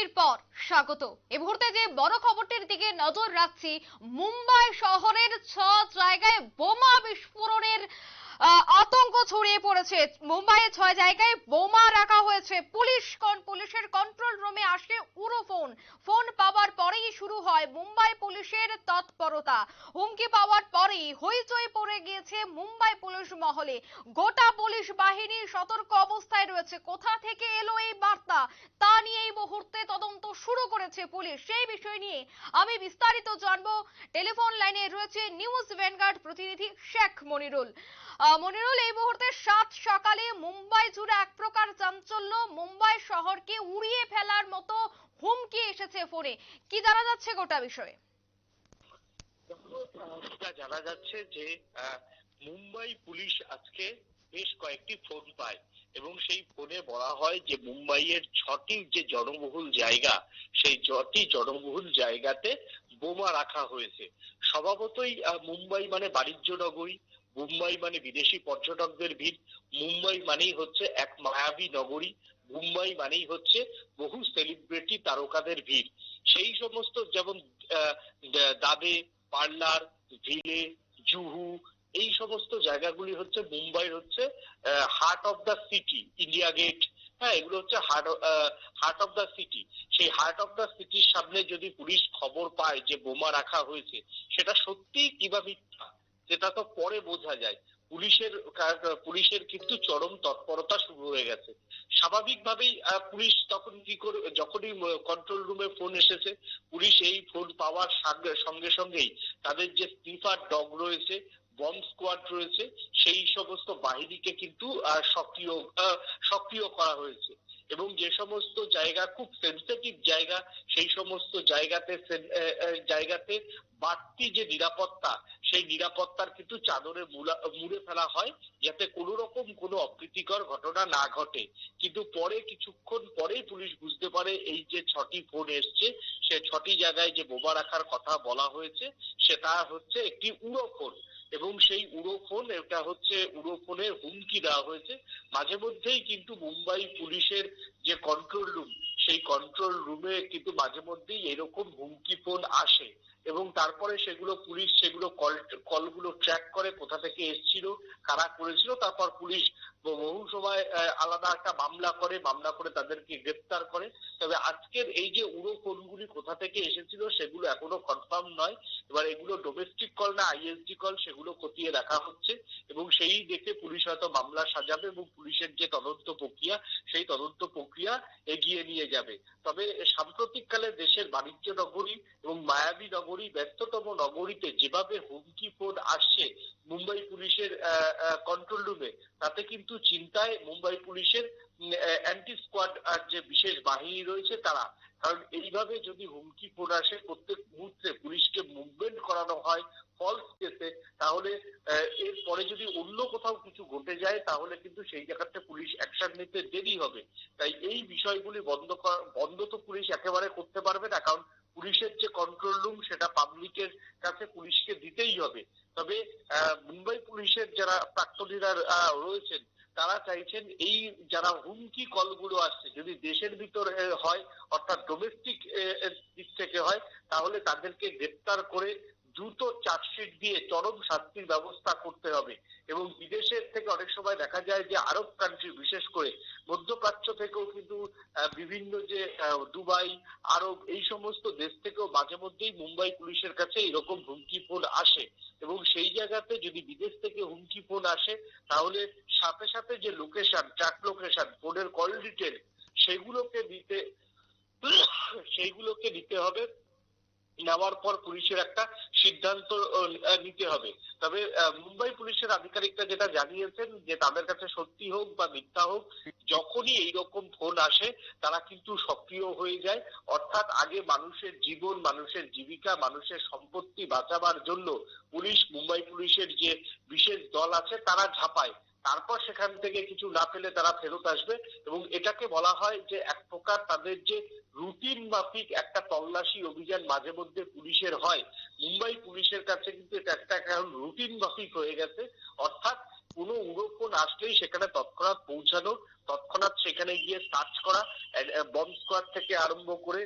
বিরতির পর স্বাগত। এ মুহূর্তে যে বড় খবরটির দিকে নজর রাখছি, মুম্বাই শহরের ছ জায়গায় বোমা বিস্ফোরণের আতঙ্ক ছড়িয়ে পড়েছে। মুম্বাইয়ের ছয় জায়গায় বোমা রাখা হয়েছে পুলিশ কন- পুলিশের কন্ট্রোল রুমে আসে উড়ো ফোন ফোন পাওয়ার পরেই শুরু হয় মুম্বাই পুলিশের তৎপরতা হুমকি পাওয়ার পরেই হইচই পড়ে গিয়েছে মুম্বাই পুলিশ মহলে। গোটা পুলিশ বাহিনী সতর্ক অবস্থায় রয়েছে। কোথা থেকে এলো এই বার্তা? তা নিয়ে এই মুহূর্তে তদন্ত শুরু করেছে পুলিশ। সেই বিষয় নিয়ে আমি বিস্তারিত জানব। টেলিফোন লাইনে রয়েছে নিউজ ভ্যানগার্ড প্রতিনিধি শেখ মনিরুল। মনিরুল, এই মুহূর্তে সাত সকালে মুম্বাই জুড়ে এক প্রকার চাঞ্চল্য। মুম্বাই শহরকে উড়িয়ে ফেলার মতো হুমকি এসেছে ফোনে। কি জানা যাচ্ছে গোটা বিষয়ে? জানা যাচ্ছে যে মুম্বাই পুলিশ আজকে বেশ কয়েকটি ফোন পায় এবং সেই ফোনে বলা হয় যে মুম্বাইয়ের ছটি যে জনবহুল জায়গা, সেই ছটি জনবহুল জায়গাতে বোমা রাখা হয়েছে। স্বভাবতই মুম্বাই মানে বাণিজ্য নগরী, মুম্বাই মানে বিদেশি পর্যটকদের ভিড়, মুম্বাই মানেই হচ্ছে এক মায়াবী নগরী, মুম্বাই মানেই হচ্ছে বহু সেলিব্রিটি তারকাদের ভিড়। সেই সমস্ত যেমন দাবে পার্লার ভিলে, জুহু, এই সমস্ত জায়গাগুলি হচ্ছে মুম্বাইয়ের হচ্ছে heart of the city India gate হ্যাঁ এগুলো হচ্ছে heart heart of the city সেই হার্ট অফ দ্য সিটির সামনে যদি পুলিশ খবর পায় যে বোমা রাখা হয়েছে, সেটা সত্যি কিবা মিথ্যা? সেটা তো পরে বোঝা যায়। পুলিশের পুলিশের কিন্তু চরম তৎপরতা শুরু হয়ে গেছে। স্বাভাবিকভাবেই পুলিশ তখন কি করে, যখনই কন্ট্রোল রুমে ফোন এসেছে, পুলিশ এই ফোন পাওয়ার সঙ্গে সঙ্গে সঙ্গেই তাদের যে স্নিফার ডগ রয়েছে বম্ব স্কোয়াড রয়েছে, সেই সমস্ত বাহিনীকে কিন্তু সক্রিয় সক্রিয় করা হয়েছে। এবং যে সমস্ত জায়গা, খুব সেন্সিটিভ জায়গা, সেই সমস্ত জায়গাতে জায়গাতে বাড়তি যে নিরাপত্তা সেই নিরাপত্তার কিন্তু চাদরে মুড়ে ফেলা হয় যাতে কোনো রকম কোনো অপ্রীতিকর ঘটনা না ঘটে। কিন্তু পরে কিছুক্ষণ পরেই পুলিশ বুঝতে পারে এই যে ছটি ফোন এসছে, সে ছটি জায়গায় যে বোমা রাখার কথা বলা হয়েছে, সেটা হচ্ছে একটি উড়ো ফোন। এবং সেই উড়ো ফোন, এটা হচ্ছে উড়ো ফোনের হুমকি দেওয়া হয়েছে। মাঝে মধ্যেই কিন্তু মুম্বাই পুলিশের যে কন্ট্রোল রুম কন্ট্রোল রুমে কিন্তু মাঝে মধ্যেই এরকম হুমকি ফোন আসে এবং তারপরে সেগুলো পুলিশ সেগুলো কল কলগুলো ট্র্যাক করে কোথা থেকে এসেছিল, কারা করেছিল, তারপর পুলিশ বহু সময় আলাদা একটা মামলা করে মামলা করে তাদেরকে গ্রেপ্তার করে। তবে আজকের এই যে উড়ো ফোনগুলি কোথা থেকে এসেছিল সেগুলো এখনও কনফার্ম নয়। এবার এগুলো ডোমেস্টিক কল না আইএসডি কল সেগুলো খতিয়ে রাখা হচ্ছে। এবং সেই দেখে পুলিশ হয়তো মামলা সাজাবে এবং পুলিশের যে তদন্ত প্রক্রিয়া, সেই তদন্ত প্রক্রিয়া এগিয়ে নিয়ে যাবে। তবে সাম্প্রতিককালে দেশের বাণিজ্য নগরী এবং মায়াবী নগরী, ব্যস্ততম নগরীতে যেভাবে হুমকি ফোন আসছে মুম্বাই পুলিশের কন্ট্রোল রুমে তাতে কিন্তু চিন্তায় মুম্বাই পুলিশের অ্যান্টি স্কোয়াড আর যে বিশেষ বাহিনী রয়েছে তারা। কারণ এইভাবে যদি হুমকি আসে প্রত্যেক মুহূর্তে পুলিশকে মুভমেন্ট করানো হয় ফলস কেসে তাহলে আহ, এরপরে যদি অন্য কোথাও কিছু ঘটে যায় তাহলে কিন্তু সেই জায়গাতে পুলিশ অ্যাকশন নিতে দেরি হবে। তাই এই বিষয়গুলি বন্ধ বন্ধ তো পুলিশ একেবারে করতে পারবে না কারণ পুলিশের যে কন্ট্রোল রুম সেটা পাবলিকের কাছে পুলিশকে দিতেই হবে। তবে মুম্বাই পুলিশের যারা প্রাক্তনীরা রয়েছেন, তারা চাইছেন এই যারা হুমকি কলগুলো আসছে, যদি দেশের ভিতরে হয়, অর্থাৎ ডোমেস্টিক দিক থেকে হয়, তাহলে তাদেরকে গ্রেপ্তার করে দ্রুত চার্জশিট দিয়ে চরম শাস্তির ব্যবস্থা করতে হবে। এবং বিদেশের থেকে অনেক সময় দেখা যায় যে আরব কান্ট্রি বিশেষ করে মধ্যপ্রাচ্য থেকেও কিন্তু বিভিন্ন যে দুবাই, আরব এই সমস্ত দেশ থেকেও মাঝে মধ্যেই মুম্বাই পুলিশের কাছে এরকম হুমকি ফোন আসে। এবং সেই জায়গাতে যদি বিদেশ থেকে হুমকি ফোন আসে, তাহলে সাথে সাথে যে লোকেশন ট্র্যাক লোকেশন ফোনের কল ডিটেল সেগুলোকে দিতে সেইগুলোকে দিতে হবে। নেওয়ার পর পুলিশের একটা সিদ্ধান্ত নিতে হবে। তবে মুম্বাই পুলিশের আধিকারিকরা যেটা জানিয়েছেন যে তাদের কাছে সত্যি হোক বা মিথ্যা হোক, যখনই এইরকম ফোন আসে, তারা কিন্তু সক্রিয় হয়ে যায়। অর্থাৎ আগে মানুষের জীবন, মানুষের জীবিকা, মানুষের সম্পত্তি বাঁচাবার জন্য পুলিশ, মুম্বাই পুলিশের যে বিশেষ দল আছে, তারা ঝাঁপায়। তারপর সেখান থেকে কিছু না পেলে তারা ফেরত আসবে এবং এটাকে বলা হয় যে এক প্রকার তাদের যে রুটিন মাফিক একটা তল্লাশি অভিযান মাঝে মধ্যে পুলিশের হয়। মুম্বাই পুলিশের কাছে কিন্তু এটা একটা কারণ রুটিন মাফিক হয়ে গেছে। অর্থাৎ কোনো উড়োফোন আসলেই সেখানে তৎক্ষণাৎ পৌঁছানো তৎক্ষণাৎ সেখানে গিয়ে সার্চ করা বম্ব স্কোয়াড থেকে আরম্ভ করে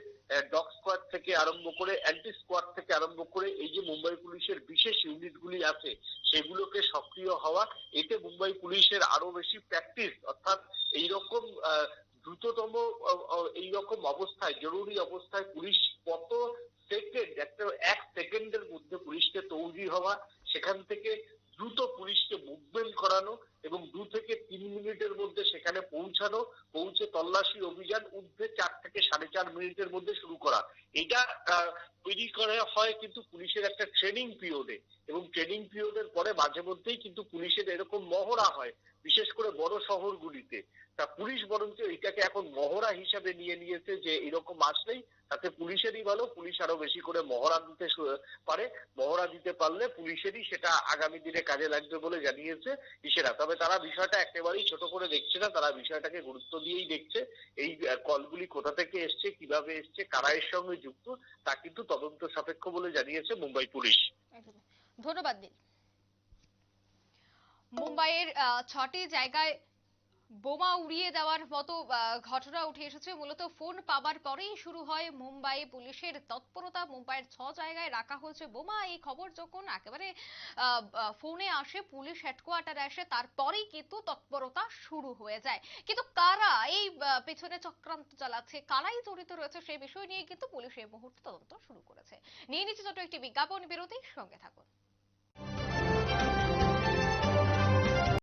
ডগ স্কোয়াড থেকে আরম্ভ করে অ্যান্টি স্কোয়াড থেকে আরম্ভ করে এই যে মুম্বাই পুলিশের বিশেষ ইউনিটগুলি আছে সেগুলোকে সক্রিয় হওয়া এতে মুম্বাই পুলিশের আরও বেশি প্র্যাকটিস অর্থাৎ এইরকম আহ, দ্রুততম এইরকম অবস্থায় জরুরি অবস্থায় পুলিশ কত সেকেন্ড একটা এক সেকেন্ডের মধ্যে পুলিশকে তৈরি হওয়া সেখান থেকে দ্রুত পুলিশকে মুভমেন্ট করানো এবং দু থেকে তিন মিনিটের মধ্যে সেখানে পৌঁছানো, পৌঁছে তল্লাশি অভিযান ঊর্ধ্বে চার থেকে সাড়ে চার মিনিটের মধ্যে শুরু করা। এটা তৈরি করা হয় কিন্তু পুলিশের একটা ট্রেনিং পিরিয়ডে। এবং ট্রেনিং পিরিয়ডের পরে মাঝে মধ্যেই কিন্তু পুলিশের এরকম মহড়া হয়, বিশেষ করে বড় শহরগুলিতে। তা পুলিশ বরঞ্চ এটাকে এখন মহড়া হিসাবে নিয়ে নিয়েছে যে এরকম আসলেই তাতে পুলিশেরই ভালো, পুলিশ আরও বেশি করে মহড়া দিতে পারে। মহড়া দিতে পারলে পুলিশেরই সেটা আগামী দিনে কাজে লাগবে বলে জানিয়েছে ইসেরা। তবে তারা বিষয়টা একেবারেই ছোট করে দেখছে না, তারা বিষয়টাকে গুরুত্ব দিয়েই দেখছে এই কলগুলি কোথা থেকে এসছে, কীভাবে এসছে, কারা এর সঙ্গে যুক্ত, তা কিন্তু তদন্ত সাপেক্ষ বলে জানিয়েছে মুম্বাই পুলিশ। ধন্যবাদ নীল। মুম্বাইয়ের ছটি জায়গায় বোমা উড়িয়ে দেওয়ার মতো ঘটনা উঠে এসেছে। মূলত ফোন পাবার পরেই শুরু হয় মুম্বাই পুলিশের তৎপরতা। মুম্বাইয়ের ছ জায়গায় রাখা হয়েছে বোমা। এই খবর যখন একেবারে ফোনে আসে, পুলিশ হেডকোয়ার্টারে আসে, তারপরেই কিন্তু তৎপরতা শুরু হয়ে যায়। কিন্তু কারা এই পেছনে চক্রান্ত চালাচ্ছে, কারাই জড়িত রয়েছে, সেই বিষয় নিয়ে কিন্তু পুলিশ এই মুহূর্তে তদন্ত শুরু করেছে। নিয়ে নিচ্ছে ছোট একটি বিজ্ঞাপন। বিরতি সঙ্গে থাকুন।